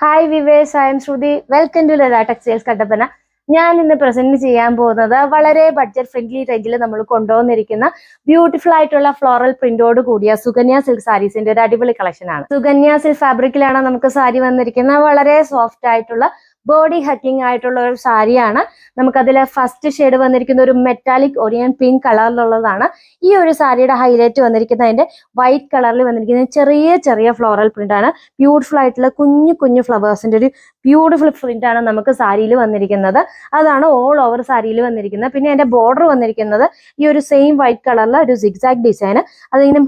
Hi വിവേസ് I M Shruthi welcome to Latha textiles Kattappana ഞാൻ ഇന്ന് present ചെയ്യാൻ പോകുന്നത് വളരെ ബഡ്ജറ്റ് ഫ്രണ്ട്ലി റേഞ്ചിൽ നമ്മൾ കൊണ്ടുവന്നിരിക്കുന്ന ബ്യൂട്ടിഫുൾ ആയിട്ടുള്ള ഫ്ലോറൽ പ്രിന്റോട് കൂടിയ സുഗന്യ സിൽക്ക് സാരീസിന്റെ ഒരു അടിപൊളി കളക്ഷൻ ആണ്. സുകന്യ സിൽക്ക് ഫാബ്രിക്കിലാണ് നമുക്ക് സാരി വന്നിരിക്കുന്നത്. വളരെ സോഫ്റ്റ് ആയിട്ടുള്ള ബോഡി ഹക്കിംഗ് ആയിട്ടുള്ള ഒരു സാരിയാണ്. നമുക്കതിൽ ഫസ്റ്റ് ഷെയ്ഡ് വന്നിരിക്കുന്ന ഒരു മെറ്റാലിക് ഒറിയൻ പിങ്ക് കളറിലുള്ളതാണ് ഈ ഒരു സാരിയുടെ ഹൈലൈറ്റ് വന്നിരിക്കുന്നത് അതിന്റെ വൈറ്റ് കളറിൽ വന്നിരിക്കുന്ന ചെറിയ ചെറിയ ഫ്ലോറൽ പ്രിന്റ് ആണ്. ബ്യൂട്ടിഫുൾ ആയിട്ടുള്ള കുഞ്ഞു കുഞ്ഞു ഫ്ലവേഴ്സിന്റെ ഒരു ബ്യൂട്ടിഫുൾ പ്രിന്റ് ആണ് നമുക്ക് സാരിയിൽ വന്നിരിക്കുന്നത്. അതാണ് ഓൾ ഓവർ സാരിയിൽ വന്നിരിക്കുന്നത്. പിന്നെ അതിന്റെ ബോർഡർ വന്നിരിക്കുന്നത് ഈ ഒരു സെയിം വൈറ്റ് കളറിലെ ഒരു സിഗ്സാക്ട് ഡിസൈൻ അതിങ്ങനെ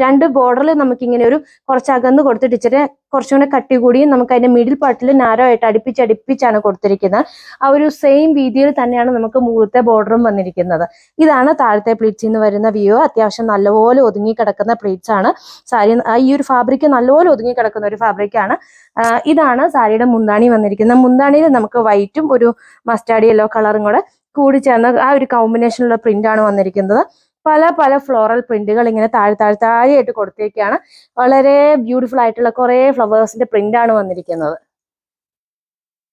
രണ്ട് ബോർഡറിൽ നമുക്ക് ഇങ്ങനെ ഒരു കുറച്ചകന്ന് കൊടുത്തിട്ട് ഇച്ചിരി കുറച്ചും കൂടെ കട്ടി കൂടിയും നമുക്ക് അതിന്റെ മിഡിൽ പാർട്ടിൽ നാരോ ആയിട്ട് അടുപ്പിച്ചടുപ്പിച്ചാണ് കൊടുത്തിരിക്കുന്നത്. ആ ഒരു സെയിം രീതിയിൽ തന്നെയാണ് നമുക്ക് മുകളിലത്തെ ബോർഡറും വന്നിരിക്കുന്നത്. ഇതാണ് താഴത്തെ പ്ലീറ്റ്സിൽ നിന്ന് വരുന്ന വ്യൂ അത്യാവശ്യം നല്ലപോലെ ഒതുങ്ങി കിടക്കുന്ന പ്ലീറ്റ്സ് ആണ്. സാരി ഈ ഒരു ഫാബ്രിക് നല്ലപോലെ ഒതുങ്ങി കിടക്കുന്ന ഒരു ഫാബ്രിക് ആണ്. ഇതാണ് സാരിയുടെ മുന്താണി വന്നിരിക്കുന്നത്. മുന്താണിയിൽ നമുക്ക് വൈറ്റും ഒരു മസ്റ്റാർഡ് യെല്ലോ കളറും കൂടെ കൂടി ചേർന്ന ആ ഒരു കോമ്പിനേഷനിലുള്ള പ്രിന്റ് ആണ് വന്നിരിക്കുന്നത്. പല പല ഫ്ലോറൽ പ്രിന്റുകൾ ഇങ്ങനെ താഴെ താഴെ താഴെയായിട്ട് കൊടുത്തേക്കാണ്. വളരെ ബ്യൂട്ടിഫുൾ ആയിട്ടുള്ള കുറെ ഫ്ലവേഴ്സിന്റെ പ്രിന്റ് ആണ് വന്നിരിക്കുന്നത്.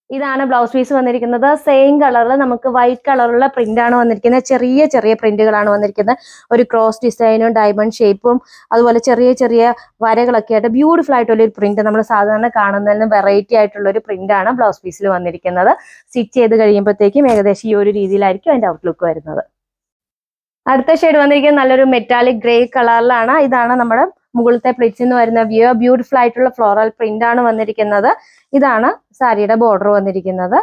ഇതാണ് ബ്ലൗസ് പീസ് വന്നിരിക്കുന്നത്. സെയിം കളറിൽ നമുക്ക് വൈറ്റ് കളറുള്ള പ്രിന്റ് ആണ് വന്നിരിക്കുന്നത്. ചെറിയ ചെറിയ പ്രിന്റുകളാണ് വന്നിരിക്കുന്നത്. ഒരു ക്രോസ് ഡിസൈനും ഡയമണ്ട് ഷേപ്പും അതുപോലെ ചെറിയ ചെറിയ വരകളൊക്കെ ആയിട്ട് ബ്യൂട്ടിഫുൾ ആയിട്ടുള്ള ഒരു പ്രിന്റ് നമ്മൾ സാധാരണ കാണുന്നതിന് വെറൈറ്റി ആയിട്ടുള്ള ഒരു പ്രിന്റ് ആണ് ബ്ലൗസ് പീസിൽ വന്നിരിക്കുന്നത്. സ്റ്റിച്ച് ചെയ്ത് കഴിയുമ്പോഴത്തേക്കും ഏകദേശം ഈ ഒരു രീതിയിലായിരിക്കും അതിന്റെ ഔട്ട്ലുക്ക് വരുന്നത്. അടുത്ത ഷെയ്ഡ് വന്നിരിക്കുന്നത് നല്ലൊരു മെറ്റാലിക് ഗ്രേ കളറിലാണ് ഇതാണ് നമ്മുടെ മുകളിലത്തെ പ്ലിറ്റ്സിൽ നിന്ന് വരുന്ന വ്യൂ ബ്യൂട്ടിഫുൾ ആയിട്ടുള്ള ഫ്ലോറൽ പ്രിന്റ് ആണ് വന്നിരിക്കുന്നത്. ഇതാണ് സാരിയുടെ ബോർഡർ വന്നിരിക്കുന്നത്.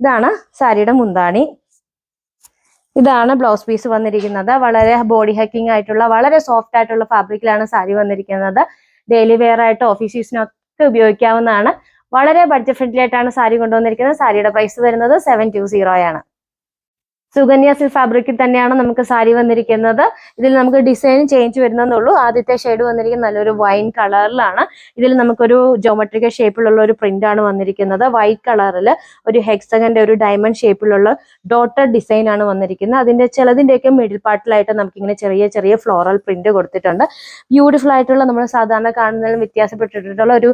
ഇതാണ് സാരിയുടെ മുന്താണി. ഇതാണ് ബ്ലൗസ് പീസ് വന്നിരിക്കുന്നത്. വളരെ ബോഡി ഹക്കിംഗ് ആയിട്ടുള്ള വളരെ സോഫ്റ്റ് ആയിട്ടുള്ള ഫാബ്രിക്കിലാണ് സാരി വന്നിരിക്കുന്നത്. ഡെയിലി വെയർ ആയിട്ട് ഓഫീസ് യൂസിനൊക്കെ ഉപയോഗിക്കാവുന്നതാണ്. വളരെ ബഡ്ജറ്റ് ഫ്രണ്ട്ലി ആയിട്ടാണ് സാരി കൊണ്ടുവന്നിരിക്കുന്നത്. സാരിയുടെ പ്രൈസ് വരുന്നത് സെവൻ ടു സീറോ ആണ്. സുകന്യ സിൽക്ക് ഫാബ്രിക്കിൽ തന്നെയാണ് നമുക്ക് സാരി വന്നിരിക്കുന്നത്. ഇതിൽ നമുക്ക് ഡിസൈൻ ചേഞ്ച് വരുന്നതെന്നുള്ളൂ. ആദ്യത്തെ ഷെയ്ഡ് വന്നിരിക്കുന്നത് നല്ലൊരു വൈൻ കളറിലാണ് ഇതിൽ നമുക്കൊരു ജോമെട്രിക്കൽ ഷേപ്പിലുള്ള ഒരു പ്രിന്റ് ആണ് വന്നിരിക്കുന്നത്. വൈറ്റ് കളറിൽ ഒരു ഹെക്സഗന്റെ ഒരു ഡയമണ്ട് ഷേപ്പിലുള്ള ഡോട്ടർ ഡിസൈൻ ആണ് വന്നിരിക്കുന്നത്. അതിന്റെ ചിലതിന്റെയൊക്കെ മിഡിൽ പാർട്ടിലായിട്ട് നമുക്കിങ്ങനെ ചെറിയ ചെറിയ ഫ്ലോറൽ പ്രിന്റ് കൊടുത്തിട്ടുണ്ട്. ബ്യൂട്ടിഫുൾ ആയിട്ടുള്ള നമ്മൾ സാധാരണ കാണുന്നതിലും വ്യത്യാസപ്പെട്ടിട്ടുള്ള ഒരു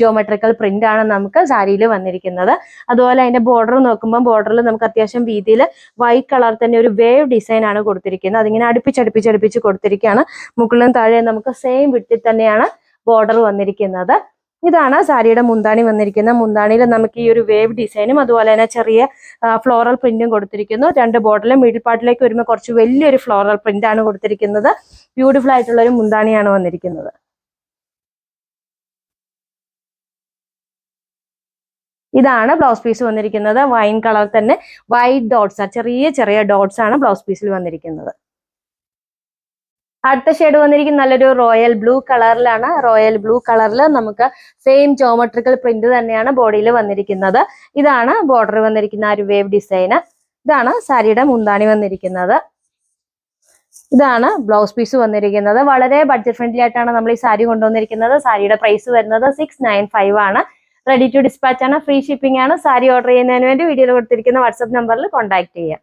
ജോമെട്രിക്കൽ പ്രിന്റ് ആണ് നമുക്ക് സാരിയിൽ വന്നിരിക്കുന്നത്. അതുപോലെ അതിന്റെ ബോർഡർ നോക്കുമ്പോൾ ബോർഡറിൽ നമുക്ക് അത്യാവശ്യം വീതിയിൽ വൈറ്റ് കളർ തന്നെ ഒരു വേവ് ഡിസൈൻ ആണ് കൊടുത്തിരിക്കുന്നത്. അതിങ്ങനെ അടുപ്പിച്ചടുപ്പിച്ചടുപ്പിച്ച് കൊടുത്തിരിക്കുകയാണ്. മുകളിലും താഴെ നമുക്ക് സെയിം വിട്ടിൽ തന്നെയാണ് ബോർഡർ വന്നിരിക്കുന്നത്. ഇതാണ് സാരിയുടെ മുന്താണി വന്നിരിക്കുന്നത്. മുന്താണിയിൽ നമുക്ക് ഈ ഒരു വേവ് ഡിസൈനും അതുപോലെ തന്നെ ചെറിയ ഫ്ലോറൽ പ്രിന്റും കൊടുത്തിരിക്കുന്നു. രണ്ട് ബോർഡറിലും മിഡിൽ പാർട്ടിലേക്ക് വരുമ്പോൾ കുറച്ച് വലിയൊരു ഫ്ലോറൽ പ്രിന്റ് ആണ് കൊടുത്തിരിക്കുന്നത്. ബ്യൂട്ടിഫുൾ ആയിട്ടുള്ള ഒരു മുന്താണിയാണ് വന്നിരിക്കുന്നത്. ഇതാണ് ബ്ലൗസ് പീസ് വന്നിരിക്കുന്നത്. വൈൻ കളർ തന്നെ വൈറ്റ് ഡോട്ട്സ് ചെറിയ ചെറിയ ഡോട്ട്സ് ആണ് ബ്ലൗസ് പീസിൽ വന്നിരിക്കുന്നത്. അടുത്ത ഷെയ്ഡ് വന്നിരിക്കുന്ന നല്ലൊരു റോയൽ ബ്ലൂ കളറിലാണ് റോയൽ ബ്ലൂ കളറിൽ നമുക്ക് സെയിം ജോമെട്രിക്കൽ പ്രിന്റ് തന്നെയാണ് ബോഡിയിൽ വന്നിരിക്കുന്നത്. ഇതാണ് ബോർഡർ വന്നിരിക്കുന്ന ആ ഒരു വേവ് ഡിസൈൻ ഇതാണ് സാരിയുടെ മുന്താണി വന്നിരിക്കുന്നത്. ഇതാണ് ബ്ലൗസ് പീസ് വന്നിരിക്കുന്നത്. വളരെ ബഡ്ജറ്റ് ഫ്രണ്ട്ലി ആയിട്ടാണ് നമ്മൾ ഈ സാരി കൊണ്ടുവന്നിരിക്കുന്നത്. സാരിയുടെ പ്രൈസ് വരുന്നത് സിക്സ് നയൻ ഫൈവ് ആണ്. റെഡി ടു ഡിസ്പാച്ച് ആണ്. ഫ്രീ ഷിപ്പിംഗ് ആണ്. സാരി ഓർഡർ ചെയ്യുന്നതിന് വേണ്ടി വീഡിയോയിൽ കൊടുത്തിരിക്കുന്ന വാട്സ്ആപ്പ് നമ്പറിൽ കോൺടാക്ട് ചെയ്യാം.